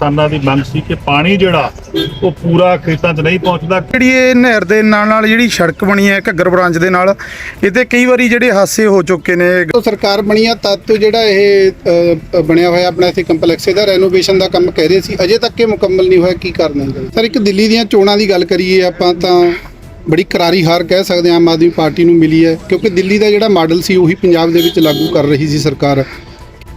ਕਿਸਾਨਾਂ ਦੀ ਮੰਗ ਸੀ ਕਿ ਪਾਣੀ ਜਿਹੜਾ ਉਹ ਪੂਰਾ ਖੇਤਾਂ 'ਚ ਨਹੀਂ ਪਹੁੰਚਦਾ। ਜਿਹੜੀ ਇਹ ਨਹਿਰ ਦੇ ਨਾਲ ਨਾਲ ਜਿਹੜੀ ਸੜਕ ਬਣੀ ਹੈ ਘੱਗਰ ਬ੍ਰਾਂਚ ਦੇ ਨਾਲ ਇਹ ਤੇ ਕਈ ਵਾਰੀ ਜਿਹੜੇ ਹਾਸੇ ਹੋ ਚੁੱਕੇ ਨੇ। ਸਰਕਾਰ ਬਣੀ ਆ ਤਦ ਤੋਂ ਜਿਹੜਾ ਇਹ ਬਣਿਆ ਹੋਇਆ ਆਪਣਾ ਇੱਥੇ ਕੰਪਲੈਕਸ ਇਹਦਾ ਰੈਨੋਵੇਸ਼ਨ ਦਾ ਕੰਮ ਕਹਿ ਰਹੇ ਸੀ। ਅਜੇ ਤੱਕ ਇਹ ਮੁਕੰਮਲ ਨਹੀਂ ਹੋਇਆ ਕੀ ਕਰਨਾ ਹੈ ਸਰ ਇੱਕ ਦਿੱਲੀ ਦੀਆਂ ਚੋਣਾਂ ਦੀ ਗੱਲ ਕਰੀਏ ਆਪਾਂ ਤਾਂ ਬੜੀ ਕਰਾਰੀ ਹਾਰ ਕਹਿ ਸਕਦੇ ਹਾਂ ਆਮ ਆਦਮੀ ਪਾਰਟੀ ਨੂੰ ਮਿਲੀ ਹੈ ਕਿਉਂਕਿ ਦਿੱਲੀ ਦਾ ਜਿਹੜਾ ਮਾਡਲ ਸੀ ਉਹੀ ਪੰਜਾਬ ਦੇ ਵਿੱਚ ਲਾਗੂ ਕਰ ਰਹੀ ਸੀ ਸਰਕਾਰ।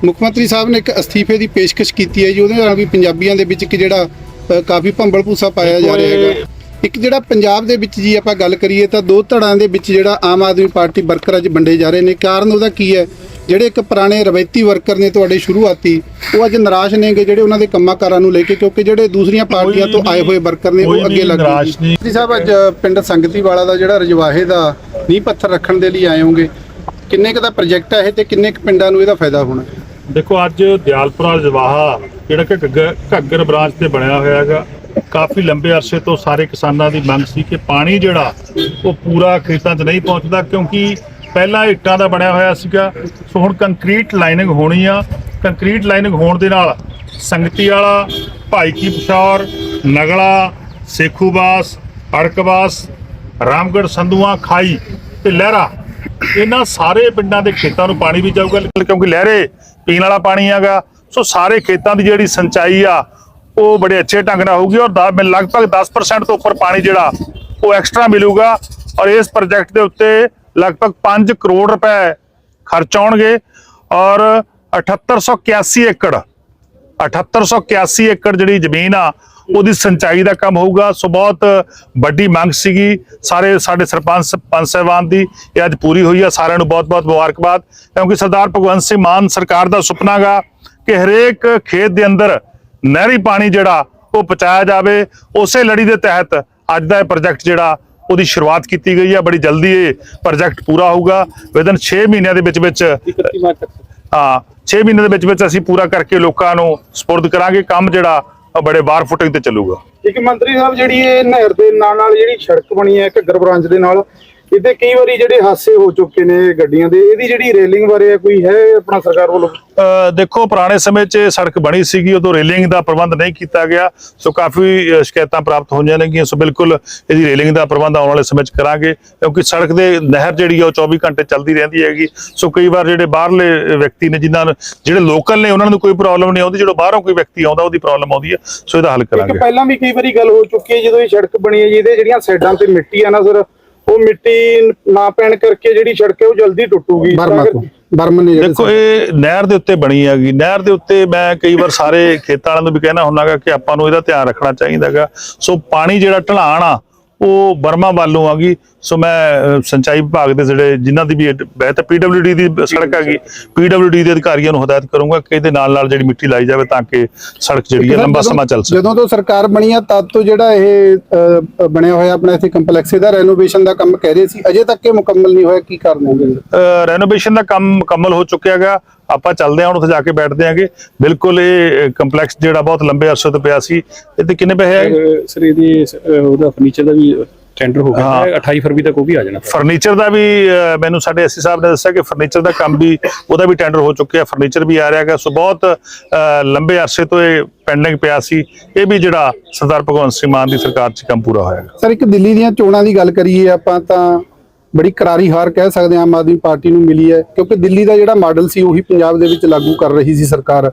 ਮੁੱਖ ਮੰਤਰੀ ਸਾਹਿਬ ਨੇ ਇੱਕ ਅਸਤੀਫੇ ਦੀ ਪੇਸ਼ਕਸ਼ ਕੀਤੀ ਹੈ ਜੀ ਉਹਦੇ ਨਾਲ ਵੀ ਪੰਜਾਬੀਆਂ ਦੇ ਵਿੱਚ ਇੱਕ ਜਿਹੜਾ ਅ, ਕਾਫੀ ਭੰਬਲ ਭੂਸਾ ਪਾਇਆ ਜਾ ਰਿਹਾ ਹੈਗਾ। ਇੱਕ ਜਿਹੜਾ ਪੰਜਾਬ ਦੇ ਵਿੱਚ ਜੀ ਆਪਾਂ ਗੱਲ ਕਰੀਏ ਤਾਂ ਦੋ ਧੜਾਂ ਦੇ ਵਿੱਚ ਜਿਹੜਾ ਆਮ ਆਦਮੀ ਪਾਰਟੀ ਵਰਕਰ ਅੱਜ ਵੰਡੇ ਜਾ ਰਹੇ ਨੇ। ਕਾਰਨ ਉਹਦਾ ਕੀ ਹੈ? ਜਿਹੜੇ ਇੱਕ ਪੁਰਾਣੇ ਰਵਾਇਤੀ ਵਰਕਰ ਨੇ ਤੁਹਾਡੇ ਸ਼ੁਰੂਆਤੀ ਉਹ ਅੱਜ ਨਿਰਾਸ਼ ਨੇਗੇ ਜਿਹੜੇ ਉਹਨਾਂ ਦੇ ਕੰਮਾਂ ਕਾਰਾਂ ਨੂੰ ਲੈ ਕੇ ਕਿਉਂਕਿ ਜਿਹੜੇ ਦੂਸਰੀਆਂ ਪਾਰਟੀਆਂ ਤੋਂ ਆਏ ਹੋਏ ਵਰਕਰ ਨੇ ਉਹ ਅੱਗੇ ਲੱਗ ਨਹੀਂ। ਜੀ ਸਾਹਿਬ ਅੱਜ ਪਿੰਡ ਸੰਗਤੀ ਵਾਲਾ ਦਾ ਜਿਹੜਾ ਰਜਵਾਹੇ ਦਾ ਨੀਂਹ ਪੱਥਰ ਰੱਖਣ ਦੇ ਲਈ ਆਏ ਹੋਗੇ ਕਿੰਨੇ ਕੁ ਦਾ ਪ੍ਰੋਜੈਕਟ ਹੈ ਇਹ ਤੇ ਕਿੰਨੇ ਕੁ ਪਿੰਡਾਂ ਨੂੰ ਇਹਦਾ ਫਾਇਦਾ ਹੋਣਾ? ਦੇਖੋ, ਅੱਜ ਦਿਆਲਪੁਰਾ ਜਵਾਹਾ, ਜਿਹੜਾ ਕਿ ਘੱਗਰ ਘੱਗਰ ਬ੍ਰਾਂਚ ਤੇ ਬਣਿਆ ਹੋਇਆ ਹੈਗਾ, ਕਾਫੀ ਲੰਬੇ ਅਰਸੇ ਤੋਂ ਸਾਰੇ ਕਿਸਾਨਾਂ ਦੀ ਮੰਗ ਸੀ ਕਿ ਪਾਣੀ ਜਿਹੜਾ, ਉਹ ਪੂਰਾ ਖੇਤਾਂ 'ਚ ਨਹੀਂ ਪਹੁੰਚਦਾ, ਕਿਉਂਕਿ ਪਹਿਲਾਂ ਇੱਟਾਂ ਦਾ ਬਣਿਆ ਹੋਇਆ ਸੀਗਾ। ਸੋ ਹੁਣ ਕੰਕਰੀਟ ਲਾਈਨਿੰਗ ਹੋਣੀ ਆ। ਕੰਕਰੀਟ ਲਾਈਨਿੰਗ ਹੋਣ ਦੇ ਨਾਲ ਸੰਗਤੀ ਵਾਲਾ ਭਾਈ ਕੀ ਪਸ਼ੌਰ ਨਗਲਾ ਸੇਖੂਬਾਸ ਅੜਕਬਾਸ ਰਾਮਗੜ੍ਹ ਸੰਧੂਆਂ, ਖਾਈ ਤੇ ਲਹਿਰਾ ਇਹਨਾਂ ਸਾਰੇ ਪਿੰਡਾਂ ਦੇ ਖੇਤਾਂ ਨੂੰ ਪਾਣੀ ਵੀ ਜਾਊਗਾ, ਕਿਉਂਕਿ ਲਹਿਰੇ ਪੀਣ ਵਾਲਾ ਪਾਣੀ ਹੈਗਾ। ਸੋ ਸਾਰੇ ਖੇਤਾਂ ਦੀ ਜਿਹੜੀ ਸਿੰਚਾਈ ਆ, ਉਹ ਬੜੇ ਅੱਛੇ ਢੰਗ ਨਾਲ ਹੋਊਗੀ ਔਰ ਲਗਭਗ 10% ਤੋਂ ਉੱਪਰ ਪਾਣੀ ਜਿਹੜਾ, ਉਹ ਐਕਸਟਰਾ ਮਿਲੂਗਾ। ਔਰ ਇਸ ਪ੍ਰੋਜੈਕਟ ਦੇ ਉੱਤੇ ਲਗਭਗ 5 ਕਰੋੜ ਰੁਪਏ ਖਰਚ ਆਉਣਗੇ। ਔਰ 7881 ਏਕੜ 7881 ਏਕੜ ਜਿਹੜੀ ਜ਼ਮੀਨ ਆ ਉਹਦੀ ਸਿੰਚਾਈ ਦਾ ਕੰਮ ਹੋਊਗਾ। ਸੋ ਬਹੁਤ ਵੱਡੀ ਮੰਗ ਸੀਗੀ। ਸਾਰੇ ਸਾਡੇ ਸਰਪੰਚ ਪੰਚ ਸਾਹਿਬਾਨ ਦੀ ਇਹ ਅੱਜ ਪੂਰੀ ਹੋਈ ਆ। ਸਾਰਿਆਂ ਨੂੰ ਬਹੁਤ-ਬਹੁਤ ਮੁਬਾਰਕਬਾਦ। ਕਿਉਂਕਿ ਸਰਦਾਰ ਭਗਵੰਤ ਸਿੰਘ ਮਾਨ ਸਰਕਾਰ ਦਾ ਸੁਪਨਾ ਗਾ ਕਿ ਹਰੇਕ ਖੇਤ ਦੇ ਅੰਦਰ ਨਹਿਰੀ ਪਾਣੀ ਜਿਹੜਾ ਉਹ ਪਹੁੰਚਾਇਆ ਜਾਵੇ। ਉਸੇ ਲੜੀ ਦੇ ਤਹਿਤ ਅੱਜ ਦਾ ਇਹ ਪ੍ਰੋਜੈਕਟ ਜਿਹੜਾ ਉਹਦੀ ਸ਼ੁਰੂਆਤ ਕੀਤੀ ਗਈ ਆ। ਬੜੀ ਜਲਦੀ ਇਹ ਪ੍ਰੋਜੈਕਟ ਪੂਰਾ ਹੋਊਗਾ। ਵਿਦਨ 6 ਮਹੀਨਿਆਂ ਦੇ ਵਿੱਚ ਵਿੱਚ ਹਾਂ 6 ਮਹੀਨੇ ਦੇ ਵਿੱਚ ਵਿੱਚ ਅਸੀਂ ਪੂਰਾ ਕਰਕੇ ਲੋਕਾਂ ਨੂੰ ਸਪੁਰਦ ਕਰਾਂਗੇ। ਕੰਮ ਜਿਹੜਾ ਬੜੇ ਬਾਰ ਫੁਟਿੰਗ ਤੇ ਚੱਲੂਗਾ। ਇੱਕ ਮੰਤਰੀ ਸਾਹਿਬ ਜਿਹੜੀ ਇਹ ਨਹਿਰ ਦੇ ਨਾਲ ਨਾਲ ਜਿਹੜੀ ਸੜਕ ਬਣੀ ਹੈ ਘੱਗਰ ਬ੍ਰਾਂਚ ਦੇ ਨਾਲ ਇਹਦੇ ਕਈ ਵਾਰੀ ਜਿਹੜੇ ਹਾਸੇ ਹੋ ਚੁੱਕੇ ਨੇ ਗੱਡੀਆਂ ਦੇ ਇਹਦੀ ਜਿਹੜੀ ਰੇਲਿੰਗ ਬਾਰੇ ਕੋਈ ਹੈ ਆਪਣਾ ਸਰਕਾਰ ਵੱਲੋਂ? ਦੇਖੋ ਪੁਰਾਣੇ ਸਮੇਂ 'ਚ ਸੜਕ ਬਣੀ ਸੀਗੀ ਉਦੋਂ ਰੇਲਿੰਗ ਦਾ ਪ੍ਰਬੰਧ ਨਹੀਂ ਕੀਤਾ ਗਿਆ। ਸੋ ਕਾਫੀ ਸ਼ਿਕਾਇਤਾਂ ਪ੍ਰਾਪਤ ਹੋਈਆਂ ਨੇਗੀਆਂ। ਸੋ ਬਿਲਕੁਲ ਇਹਦੀ ਰੇਲਿੰਗ ਦਾ ਪ੍ਰਬੰਧ ਆਉਣ ਵਾਲੇ ਸਮੇਂ 'ਚ ਕਰਾਂਗੇ ਕਿਉਂਕਿ ਸੜਕ ਦੇ ਨਹਿਰ ਜਿਹੜੀ ਆ ਉਹ 24 ਘੰਟੇ ਚੱਲਦੀ ਰਹਿੰਦੀ ਹੈਗੀ। ਸੋ ਕਈ ਵਾਰ ਜਿਹੜੇ ਬਾਹਰਲੇ ਵਿਅਕਤੀ ਨੇ ਜਿਨ੍ਹਾਂ ਜਿਹੜੇ ਲੋਕਲ ਨੇ ਉਹਨਾਂ ਨੂੰ ਕੋਈ ਪ੍ਰੋਬਲਮ ਨਹੀਂ ਆਉਂਦੀ। ਜਦੋਂ ਬਾਹਰੋਂ ਕੋਈ ਵਿਅਕਤੀ ਆਉਂਦਾ ਉਹਦੀ ਪ੍ਰੋਬਲਮ ਆਉਂਦੀ ਹੈ ਸੋ ਇਹਦਾ ਹੱਲ ਕਰਾਂਗੇ। ਪਹਿਲਾਂ ਵੀ ਕਈ ਵਾਰੀ ਗੱਲ ਹੋ ਚੁੱਕੀ ਹੈ ਜਦੋਂ ਇਹ ਸੜਕ ਬਣੀ ਹੈ ਜੀ ਇਹਦੇ ਜਿਹੜੀਆਂ ਸਾਈਡਾਂ ਤੇ ਮਿੱਟੀ ਆ ਨਾ ਸਰ ਉਹ ਮਿੱਟੀ ਨਾ ਪੈਣ ਕਰਕੇ ਜਿਹੜੀ ਸੜਕ ਹੈ ਉਹ ਜਲਦੀ ਟੁੱਟੂਗੀ। ਬਰਮਾ ਤੋਂ ਬਰਮਨ ਨੇ ਦੇਖੋ ਇਹ ਨਹਿਰ ਦੇ ਉੱਤੇ ਬਣੀ ਹੈਗੀ। ਨਹਿਰ ਦੇ ਉੱਤੇ ਮੈਂ ਕਈ ਵਾਰ ਸਾਰੇ ਖੇਤਾਂ ਵਾਲਿਆਂ ਨੂੰ ਵੀ ਕਹਿਣਾ ਹੁੰਨਾਗਾ ਕਿ ਆਪਾਂ ਨੂੰ ਇਹਦਾ ਧਿਆਨ ਰੱਖਣਾ ਚਾਹੀਦਾਗਾ ਸੋ ਪਾਣੀ ਜਿਹੜਾ ਢਲਾਣ ਆ ਉਹ ਬਰਮਾ ਵੱਲੋਂ ਆਗੀ ਸੋ ਮੈਂ ਸਿੰਚਾਈ ਵਿਭਾਗ ਦੇ ਜਿਹੜੇ ਜਿਨ੍ਹਾਂ ਦੀ ਵੀ ਬਹਿਤ ਪੀਡਬਲਯੂਡੀ ਦੀ ਸੜਕ ਹੈਗੀ। ਪੀਡਬਲਯੂਡੀ ਦੇ ਅਧਿਕਾਰੀਆਂ ਨੂੰ ਹਦਾਇਤ ਕਰੂੰਗਾ ਕਿ ਇਹਦੇ ਨਾਲ ਨਾਲ ਜਿਹੜੀ ਮਿੱਟੀ ਲਾਈ ਜਾਵੇ ਤਾਂ ਕਿ ਸੜਕ ਜਿਹੜੀ ਹੈ ਲੰਬਾ ਸਮਾਂ ਚੱਲ ਸਕੇ। ਜਦੋਂ ਤੋਂ ਸਰਕਾਰ ਬਣੀ ਆ ਤਦ ਤੋਂ ਜਿਹੜਾ ਇਹ ਬਣਿਆ ਹੋਇਆ ਆਪਣਾ ਇੱਥੇ ਕੰਪਲੈਕਸ ਇਹਦਾ ਰੈਨੋਵੇਸ਼ਨ ਦਾ ਕੰਮ ਕਹਿ ਰਹੇ ਸੀ। ਅਜੇ ਤੱਕ ਇਹ ਮੁਕੰਮਲ ਨਹੀਂ ਹੋਇਆ ਕੀ ਕਰਨਾ ਹੈ ਰੈਨੋਵੇਸ਼ਨ ਦਾ ਕੰਮ ਮੁਕੰਮਲ ਹੋ ਚੁੱਕਿਆ ਹੈਗਾ। ਆਪਾਂ ਚੱਲਦੇ ਹਾਂ ਹੁਣ ਉੱਥੇ ਜਾ ਕੇ ਬੈਠਦੇ ਆਂਗੇ ਬਿਲਕੁਲ ਇਹ ਕੰਪਲੈਕਸ ਜਿਹੜਾ ਬਹੁਤ ਲੰਬੇ ਅਰਸੇ ਤੋਂ ਪਿਆ ਸੀ। ਇਹ ਤੇ ਕਿੰਨੇ ਪੈਸੇ ਆਏ? ਸਰ ਇਹਦੀ ਉਹਦਾ ਫਰਨੀਚਰ ਦਾ ਵੀ ਟੈਂਡਰ ਹੋ ਗਿਆ ਹਾਂ। ਹੈ 28 ਫਰਵਰੀ ਤੱਕ ਉਹ ਵੀ ਆ ਜਾਣਾ। ਫਰਨੀਚਰ ਦਾ ਵੀ ਮੈਨੂੰ ਸਾਡੇ ਐਸਸੀ ਸਾਹਿਬ ਨੇ ਦੱਸਿਆ ਕਿ ਫਰਨੀਚਰ ਦਾ ਕੰਮ ਵੀ ਉਹਦਾ ਵੀ ਟੈਂਡਰ ਹੋ ਚੁੱਕਿਆ ਫਰਨੀਚਰ ਵੀ ਆ ਰਿਹਾ ਹੈਗਾ। ਸੋ ਬਹੁਤ ਲੰਬੇ ਅਰਸੇ ਤੋਂ ਇਹ ਪੈਂਡਿੰਗ ਪਿਆ ਸੀ। ਇਹ ਵੀ ਜਿਹੜਾ ਸਰਦਾਰ ਭਗਵੰਤ ਸਿੰਘ ਮਾਨ ਦੀ ਸਰਕਾਰ 'ਚ ਕੰਮ ਪੂਰਾ ਹੋਇਆ ਸਰ ਇੱਕ ਦਿੱਲੀ ਦੀਆਂ ਚੋਣਾਂ ਦੀ ਗੱਲ ਕਰੀਏ ਆਪਾਂ ਤਾਂ ਬੜੀ ਕਰਾਰੀ ਹਾਰ ਕਹਿ ਸਕਦੇ ਹਾਂ ਆਮ ਆਦਮੀ ਪਾਰਟੀ ਨੂੰ ਮਿਲੀ ਹੈ ਕਿਉਂਕਿ ਦਿੱਲੀ ਦਾ ਜਿਹੜਾ ਮਾਡਲ ਸੀ ਉਹੀ ਪੰਜਾਬ ਦੇ ਵਿੱਚ ਲਾਗੂ ਕਰ ਰਹੀ ਸੀ ਸਰਕਾਰ।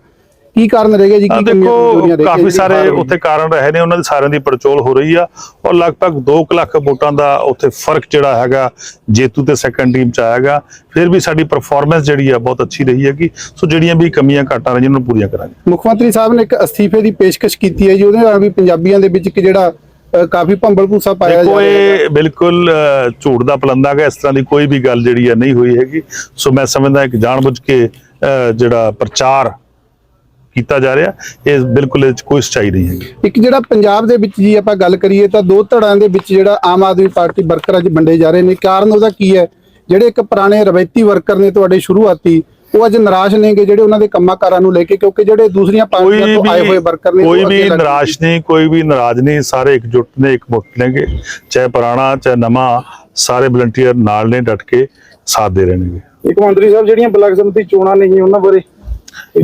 ਕੀ ਕਾਰਨ ਰਹਿ ਗਿਆ ਜੀ? ਕੀ ਦੇਖੋ ਕਾਫੀ ਸਾਰੇ? ਉੱਥੇ ਕਾਰਨ ਰਹੇ ਨੇ ਉਹਨਾਂ ਦੀ ਸਾਰਿਆਂ ਦੀ ਪੜਚੋਲ ਹੋ ਰਹੀ ਆ ਔਰ ਲਗਭਗ 2 ਲੱਖ ਵੋਟਾਂ ਦਾ ਉੱਥੇ ਫ਼ਰਕ ਜਿਹੜਾ ਹੈਗਾ ਜੇਤੂ ਤੇ ਸੈਕੰਡ ਟੀਮ ਚ ਆਏਗਾ ਫਿਰ ਵੀ ਸਾਡੀ ਪਰਫਾਰਮੈਂਸ ਜਿਹੜੀ ਆ ਬਹੁਤ ਅੱਛੀ ਰਹੀ ਹੈਗੀ। ਸੋ ਜਿਹੜੀਆਂ ਵੀ ਕਮੀਆਂ ਘਾਟਾਂ ਰਹੀਆਂ ਉਹਨਾਂ ਨੂੰ ਪੂਰੀਆਂ ਕਰਾਂਗੇ। ਮੁੱਖ ਮੰਤਰੀ ਸਾਹਿਬ ਨੇ ਇੱਕ ਅਸਤੀਫੇ ਦੀ ਪੇਸ਼ਕਸ਼ ਕੀਤੀ ਹੈ ਜੀ ਉਹਦੇ ਨਾਲ ਵੀ ਪੰਜਾਬੀਆਂ ਦੇ ਵਿੱਚ ਇੱਕ ਜਿਹੜਾ ਕਾਫੀ ਭੰਬਲ ਭੂਸਾ ਪਾਇਆ ਜਾ ਰਿਹਾ ਹੈ ਇਹ ਬਿਲਕੁਲ ਝੂਠ ਦਾ ਪਲੰਦਾ ਹੈ ਇਸ ਤਰ੍ਹਾਂ ਦੀ ਕੋਈ ਵੀ ਗੱਲ ਜਿਹੜੀ ਆ ਨਹੀਂ ਹੋਈ ਹੈਗੀ। ਸੋ ਮੈਂ ਸਮਝਦਾ ਇੱਕ ਜਾਣਬੁੱਝ ਕੇ ਜਿਹੜਾ ਪ੍ਰਚਾਰ ਕੀਤਾ ਜਾ ਰਿਹਾ ਇਹ ਬਿਲਕੁਲ ਇਹ 'ਚ ਕੋਈ ਸੱਚਾਈ ਨਹੀਂ ਹੈਗੀ। ਇੱਕ ਜਿਹੜਾ ਪੰਜਾਬ ਦੇ ਵਿੱਚ ਜੀ ਆਪਾਂ ਗੱਲ ਕਰੀਏ ਤਾਂ ਦੋ ਧੜਾਂ ਦੇ ਵਿੱਚ ਜਿਹੜਾ ਆਮ ਆਦਮੀ ਪਾਰਟੀ ਵਰਕਰ ਅੱਜ ਵੰਡੇ ਜਾ ਰਹੇ ਨੇ। ਕਾਰਨ ਉਹਦਾ ਕੀ ਹੈ? ਜਿਹੜੇ ਇੱਕ ਪੁਰਾਣੇ ਰਵਾਇਤੀ ਵਰਕਰ ਨੇ ਤੁਹਾਡੇ ਸ਼ੁਰੂਆਤੀ ਉਹ ਅੱਜ ਨਿਰਾਸ਼ ਨੇਗੇ ਜਿਹੜੇ ਉਹਨਾਂ ਦੇ ਕੰਮਾਂ ਕਾਰਾਂ ਨੂੰ ਲੈ ਕੇ ਕਿਉਂਕਿ ਜਿਹੜੇ ਦੂਸਰੀਆਂ ਪਾਰਟੀਆਂ ਤੋਂ ਆਏ ਹੋਏ ਵੀ ਵਰਕਰ ਨੇ ਕੋਈ ਵੀ ਨਿਰਾਸ਼ ਨਹੀਂ ਕੋਈ ਵੀ ਨਾਰਾਜ਼ ਨਹੀਂ ਸਾਰੇ ਇਕਜੁੱਟ ਨੇ ਇਕਮੁੱਠ ਨੇਗੇ। ਚਾਹੇ ਪੁਰਾਣਾ ਚਾਹੇ ਨਵਾਂ ਸਾਰੇ ਵਲੰਟੀਅਰ ਨਾਲ ਨੇ ਡਟ ਕੇ ਸਾਥ ਦੇ ਰਹੇ ਨੇਗੇ। ਇੱਕ ਮੰਤਰੀ ਸਾਹਿਬ ਜਿਹੜੀਆਂ ਬਲਾਕ ਸਮਿਤੀ ਚੋਣਾਂ ਨਹੀਂ ਉਹਨਾਂ ਬਾਰੇ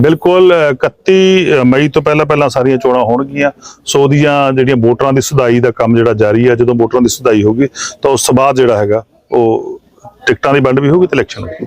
ਬਿਲਕੁਲ ਅ, 31 ਮਈ ਤੋਂ ਪਹਿਲਾਂ ਪਹਿਲਾਂ ਸਾਰੀਆਂ ਚੋਣਾਂ ਹੋਣਗੀਆਂ। ਸੋ ਉਹਦੀਆਂ ਜਿਹੜੀਆਂ ਵੋਟਰਾਂ ਦੀ ਸੁਧਾਈ ਦਾ ਕੰਮ ਜਿਹੜਾ ਜਾਰੀ ਹੈ ਜਦੋਂ ਵੋਟਰਾਂ ਦੀ ਸੁਧਾਈ ਹੋਗੀ ਤਾਂ ਉਸ ਤੋਂ ਬਾਅਦ ਜਿਹੜਾ ਹੈਗਾ ਉਹ ਟਿਕਟਾਂ ਦੀ ਵੰਡ ਵੀ ਹੋਊਗੀ ਤੇ ਇਲੈਕਸ਼ਨ ਹੋਊਗੀ।